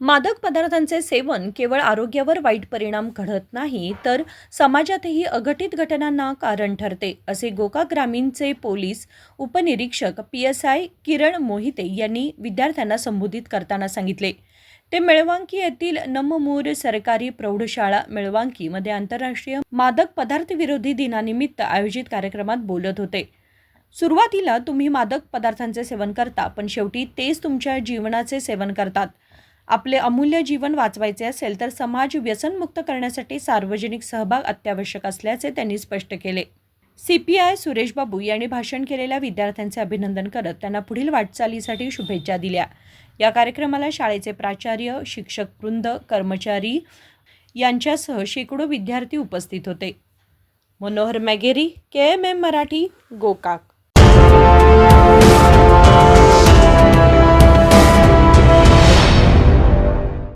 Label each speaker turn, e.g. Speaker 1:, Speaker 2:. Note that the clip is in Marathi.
Speaker 1: मादक पदार्थांचे सेवन केवळ आरोग्यावर वाईट परिणाम घडत नाही तर समाजातही अघटित घटनांना कारण ठरते असे गोका ग्रामीणचे पोलीस उपनिरीक्षक P S I Kiran Mohite यांनी विद्यार्थ्यांना संबोधित करताना सांगितले. ते मेळवांकी येथील नममूर सरकारी प्रौढशाळा मेळवांकीमध्ये आंतरराष्ट्रीय मादक पदार्थ विरोधी दिनानिमित्त आयोजित कार्यक्रमात बोलत होते. सुरुवातीला तुम्ही मादक पदार्थांचे सेवन करता पण शेवटी तेच तुमच्या जीवनाचे सेवन करतात. आपले अमूल्य जीवन वाचवायचे असेल तर समाज व्यसनमुक्त करण्यासाठी सार्वजनिक सहभाग अत्यावश्यक असल्याचे त्यांनी स्पष्ट केले. C P I Suresh Babu यांनी भाषण केलेल्या विद्यार्थ्यांचे अभिनंदन करत त्यांना पुढील वाटचालीसाठी शुभेच्छा दिल्या. या कार्यक्रमाला शाळेचे प्राचार्य शिक्षक वृंद कर्मचारी यांच्यासह शेकडो विद्यार्थी उपस्थित होते. Manohar Mageri K M M Marathi Gokak.